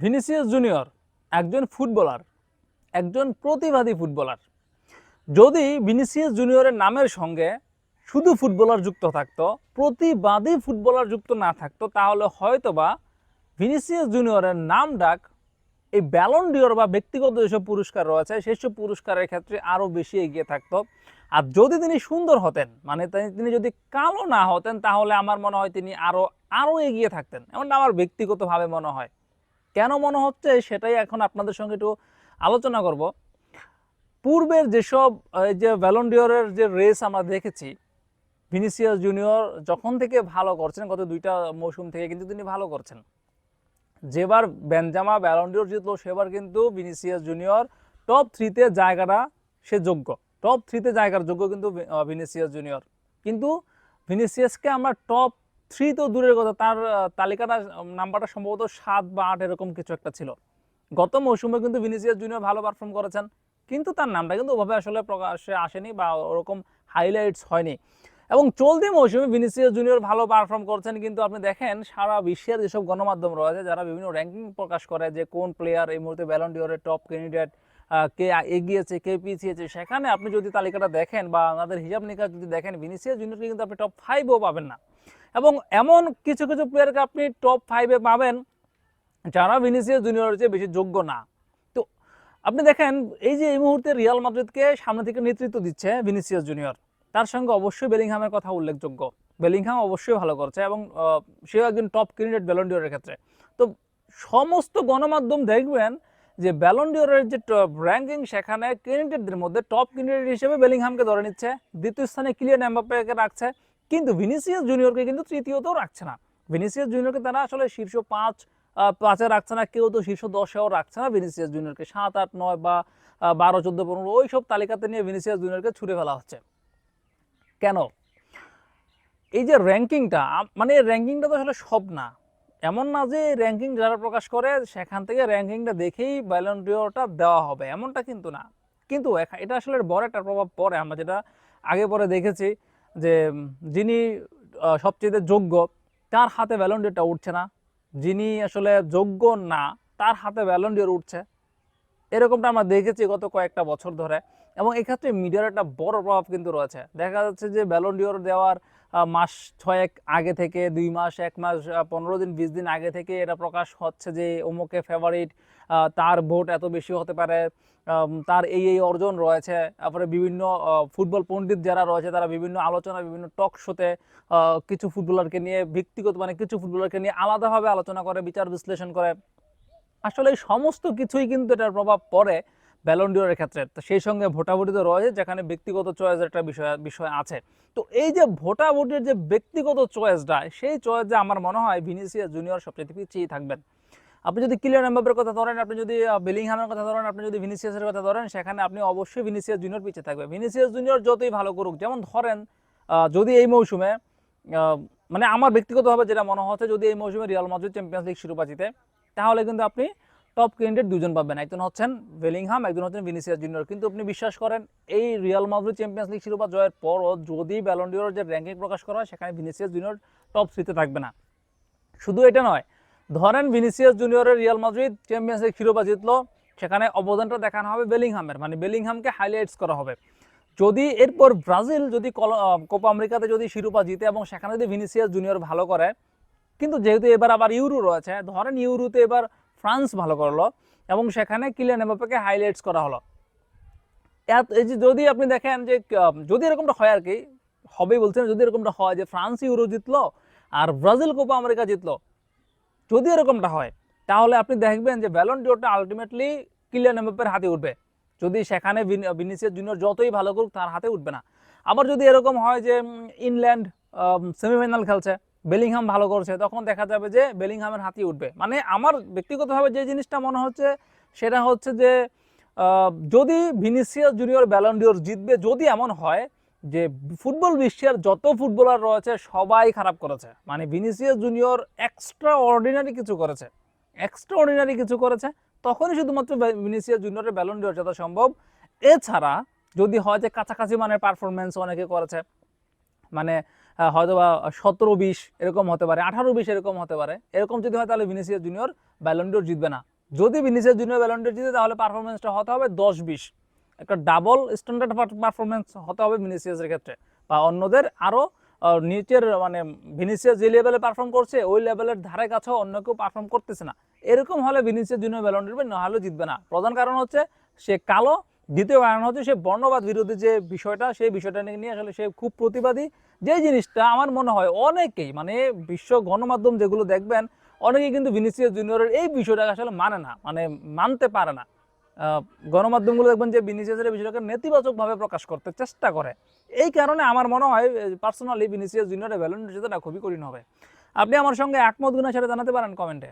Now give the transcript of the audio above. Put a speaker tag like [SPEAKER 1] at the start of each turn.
[SPEAKER 1] Vinicius junior একজন footballer, একজন প্রতিবাদী ফুটবলার। যদি ভিনিসিয়াস জুনিয়রের নামের সঙ্গে শুধু ফুটবলার যুক্ত থাকতো, প্রতিবাদী ফুটবলার যুক্ত না থাকতো, তাহলে হয়তোবা ভিনিসিয়াস জুনিয়রের নাম ডাক এই ব্যালন ডিওর বা ব্যক্তিগত যেসব পুরস্কার রয়েছে, সেসব পুরস্কারের ক্ষেত্রে আরও বেশি এগিয়ে থাকতো। আর যদি তিনি সুন্দর হতেন মানে তিনি- যদি কালো না হতেন, তাহলে আমার মনে হয় তিনি আরও আরও এগিয়ে থাকতেন। এমনটা আমার ব্যক্তিগতভাবে মনে হয়। কেন মনে হচ্ছে সেটাই এখন আপনাদের সঙ্গে একটু আলোচনা করব। পূর্বের যেসব, এই যে ভ্যালন্ডিয়রের যে রেস আমরা দেখেছি, ভিনিসিয়াস জুনিয়র যখন থেকে ভালো করছেন, গত দুইটা মৌসুম থেকে কিন্তু তিনি ভালো করছেন। যেবার বেনজামা ব্যালন্ডিওর জিতলো, সেবার কিন্তু ভিনিসিয়াস জুনিয়র টপ থ্রিতে জায়গাটা সে যোগ্য। টপ থ্রিতে জায়গার যোগ্য কিন্তু ভিনিসিয়াস জুনিয়র। কিন্তু ভিনিসিয়াসকে আমরা টপ থ্রি তো দূরের কথা, তার তালিকাটা নাম্বারটা সম্ভবত সাত বা আট এরকম কিছু একটা ছিল। গত মৌসুমে কিন্তু ভিনিসিয়াস জুনিয়র ভালো পারফর্ম করেছেন, কিন্তু তার নামটা কিন্তু ওভাবে আসলে প্রকাশ্যে আসেনি বা ওরকম হাইলাইটস হয়নি। এবং চলতি মৌসুমে ভিনিসিয়াস জুনিয়র ভালো পারফর্ম করছেন, কিন্তু আপনি দেখেন সারা বিশ্বের যেসব গণমাধ্যম রয়েছে, যারা বিভিন্ন র্যাঙ্কিং প্রকাশ করে যে কোন প্লেয়ার এই মুহূর্তে ব্যালন ডিওরের টপ ক্যান্ডিডেট কে এগিয়েছে, কে পিছিয়েছে, সেখানে আপনি যদি তালিকাটা দেখেন বা আমাদের হিসাব নিকাশ যদি দেখেন, ভিনিসিয়াস জুনিয়রকে কিন্তু আপনি টপ ফাইভও পাবেন না। এবং এমন কিছু কিছু প্লেয়ারকে আপনি টপ ফাইভে পাবেন যারা ভিনিসিয়াস জুনিয়রের চেয়ে বেশি যোগ্য না। তো আপনি দেখেন, এই যে এই মুহূর্তে রিয়াল মাদ্রিদকে সামনে থেকে নেতৃত্ব দিচ্ছে ভিনিসিয়াস জুনিয়র তার সঙ্গে অবশ্যই বেলিংহামের কথা উল্লেখযোগ্য। বেলিংহাম অবশ্যই ভালো করছে এবং সেও একজন টপ ক্যান্ডিডেট ব্যালন্ডিওরের ক্ষেত্রে। তো সমস্ত গণমাধ্যম দেখবেন যে ব্যালন্ডিওরের যে র্যাঙ্কিং সেখানে ক্যান্ডিডেটদের মধ্যে টপ ক্যান্ডিডেট হিসেবে বেলিংহামকে ধরে নিচ্ছে। দ্বিতীয় স্থানে ক্লিয়ার এমবাপ্পেকে রাখছে। কিন্তু ভিনিসিয়াস জুনিয়রকে কিন্তু তৃতীয়তেও রাখছে না। ভিনিসিয়াস জুনিয়রকে তারা আসলে শীর্ষ পাঁচ পাঁচে রাখছে না, কেউ তো শীর্ষ দশেও রাখছে না ভিনিসিয়াস জুনিয়রকে সাত, আট, নয় বা বারো, চোদ্দ, পনেরো ওই সব তালিকাতে নিয়ে ভিনিসিয়াস জুনিয়রকে ছুড়ে ফেলা হচ্ছে। কেন? এই যে র্যাঙ্কিংটা মানে র্যাঙ্কিংটা তো আসলে সব না। এমন না যে র্যাঙ্কিং যারা প্রকাশ করে, সেখান থেকে র্যাঙ্কিংটা দেখেই ব্যালন্ডিওরটা দেওয়া হবে, এমনটা কিন্তু না। কিন্তু এটা আসলে বড় একটা প্রভাব পড়ে, আমরা যেটা আগে পরে দেখেছি। যে যিনি সবচেয়ে যোগ্য, তার হাতে ব্যালন্ডিওরটা উঠছে না। যিনি আসলে যোগ্য না, তার হাতে ব্যালন্ডিওর উঠছে। এরকমটা আমরা দেখেছি গত কয়েকটা বছর ধরে। এবং এক্ষেত্রে মিডিয়ার একটা বড় প্রভাব কিন্তু রয়েছে। দেখা যাচ্ছে যে ব্যালন্ডিওর দেওয়ার মাস ছয়েক আগে থেকে, দুই মাস, এক মাস পনেরো দিন, বিশ দিন আগে থেকে এটা প্রকাশ হচ্ছে যে অমুকে ফেভারিট তার ভোট এত বেশি হতে পারে। তার এই এই অর্জন রয়েছে। তারপরে বিভিন্ন ফুটবল পণ্ডিত যারা রয়েছে, তারা বিভিন্ন আলোচনা, বিভিন্ন টক শোতে কিছু ফুটবলারকে নিয়ে ব্যক্তিগত মানে কিছু ফুটবলারকে নিয়ে আলাদাভাবে আলোচনা করে, বিচার বিশ্লেষণ করে। আসলে সমস্ত কিছুই কিন্তু এটার প্রভাব পড়ে। ব্যালন্ডিওরের ক্ষেত্রে। তো সেই সঙ্গে ভোটাভুটি তো রয়েছে, যেখানে ব্যক্তিগত চয়েসের একটা বিষয় বিষয় আছে। তো এই যে ভোটাভুটির যে ব্যক্তিগত চয়েসটা সেই চয়েসে আমার মনে হয় ভিনিসিয়াস জুনিয়র সবচেয়ে পিছিয়েই থাকবেন। আপনি যদি কিলিয়ান এমবাপের কথা ধরেন, আপনি যদি বেলিংহামের কথা ধরেন, আপনি যদি ভিনিসিয়াসের কথা ধরেন, সেখানে আপনি অবশ্যই ভিনিসিয়াস জুনিয়র পিছিয়ে থাকবে ভিনিসিয়াস জুনিয়র যতই ভালো করুক, যেমন ধরেন যদি এই মৌসুমে মানে আমার ব্যক্তিগতভাবে যেটা মনে হচ্ছে, যদি এই মৌসুমে রিয়াল মাদ্রিদ চ্যাম্পিয়ন্স লিগ শিরোপা জিতে, তাহলে কিন্তু আপনি টপ ক্যান্ডিডেট দুজন পাবেন। একজন হচ্ছেন বেলিংহাম একজন হচ্ছেন ভিনিসিয়াস জুনিয়র কিন্তু আপনি বিশ্বাস করেন, এই রিয়াল মাদ্রিদ চ্যাম্পিয়ন্স লিগ শিরোপা জয়ের পরও যদি ব্যালন্ডিওর যে র্যাঙ্কিং প্রকাশ করা হয়, সেখানে ভিনিসিয়াস জুনিয়র টপ থ্রিতে থাকবে না। শুধু এটা নয়, ধরেন ভিনিসিয়াস জুনিয়রের রিয়াল মাদ্রিদ চ্যাম্পিয়ন্স লিগ শিরোপা জিতলো, সেখানে অবদানটা দেখানো হবে বেলিংহামের মানে বেলিংহামকে হাইলাইটস করা হবে। যদি এরপর ব্রাজিল যদি কোপা আমেরিকাতে যদি শিরোপা জিতে এবং সেখানে যদি ভিনিসিয়াস জুনিয়র ভালো করে, কিন্তু যেহেতু এবার আবার ইউরো রয়েছে, ধরেন ইউরোতে এবার ফ্রান্স ভালো করল এবং সেখানে কিলিয়ান এমবাপ্পেকে হাইলাইটস করা হলো। যদি আপনি দেখেন যে যদি এরকমটা হয় আর কি, হবেই বলছেন, যদি এরকমটা হয় যে ফ্রান্স ইউরো জিতলো আর ব্রাজিল কোপা আমেরিকা জিতলো, যদি এরকমটা হয়, তাহলে আপনি দেখবেন যে ব্যালন ডিওরটা আলটিমেটলি কিলিয়ান এমবাপ্পের হাতে উঠবে। যদি সেখানে ভিন- ভিনিসিয়াস জুনিয়র যতই ভালো করুক, তার হাতে উঠবে না। আবার যদি এরকম হয় যে ইংল্যান্ড সেমিফাইনাল খেলছে বেলিংহাম ভালো করছে, তখন দেখা যাবে যে বেলিংহামের হাতি উঠবে। মানে আমার ব্যক্তিগতভাবে যে জিনিসটা মনে হচ্ছে, সেটা হচ্ছে যে যদি ভিনিসিয়াস জুনিয়র ব্যালন্ডিওর জিতবে, যদি এমন হয় যে ফুটবল বিশ্বের যত ফুটবলার রয়েছে, সবাই খারাপ করেছে। মানে ভিনিসিয়াস জুনিয়র এক্সট্রা অর্ডিনারি কিছু করেছে। এক্সট্রা অর্ডিনারি কিছু করেছে, তখনই শুধুমাত্র ভিনিসিয়াস জুনিয়রের ব্যালন ডিওর যত সম্ভব। এছাড়া যদি হয় যে কাছাকাছি মানের পারফরমেন্স অনেকে করেছে মানে হয়তো বা সতেরো বিশ এরকম হতে পারে, আঠারো বিশ এরকম হতে পারে। এরকম যদি হয় তাহলে ভিনিসিয়াস জুনিয়র ব্যালন্ডিওর জিতবে না। যদি ভিনিসিয়াস জুনিয়র ব্যালন্ডর জিতে, তাহলে পারফরমেন্সটা হতে হবে দশ বিশ। একটা ডাবল স্ট্যান্ডার্ড পারফরমেন্স হতে হবে ভিনিসিয়াসের ক্ষেত্রে। বা অন্যদের আরও নিচের মানে ভিনিসিয়াস যে লেভেলে পারফর্ম করছে, ওই লেভেলের ধারে কাছেও অন্য কেউ পারফর্ম করতেছে না। এরকম হলে ভিনিসিয়াস জুনিয়র ব্যালন জিতবে না হলে জিতবে না। প্রধান কারণ হচ্ছে সে কালো দ্বিতীয় কারণ হচ্ছে সে বর্ণবাদ বিরোধী যে বিষয়টা, সেই বিষয়টা নিয়ে আসলে সে খুব প্রতিবাদী। যে জিনিসটা আমার মনে হয় অনেকেই মানে বিশ্ব গণমাধ্যম যেগুলো দেখবেন, অনেকেই কিন্তু ভিনিসিয়াস জুনিয়রের এই বিষয়টাকে আসলে মানে না মানে মানতে পারে না। গণমাধ্যমগুলো দেখবেন যে ভিনিসিয়াসের এই বিষয়টাকে নেতিবাচকভাবে প্রকাশ করতে চেষ্টা করে। এই কারণে আমার মনে হয় পার্সোনালি ভিনিসিয়াস জুনিয়রের ব্যালন যেটা খুবই কঠিন হবে। আপনি আমার সঙ্গে একমত গুণা সেটা জানাতে পারেন কমেন্টে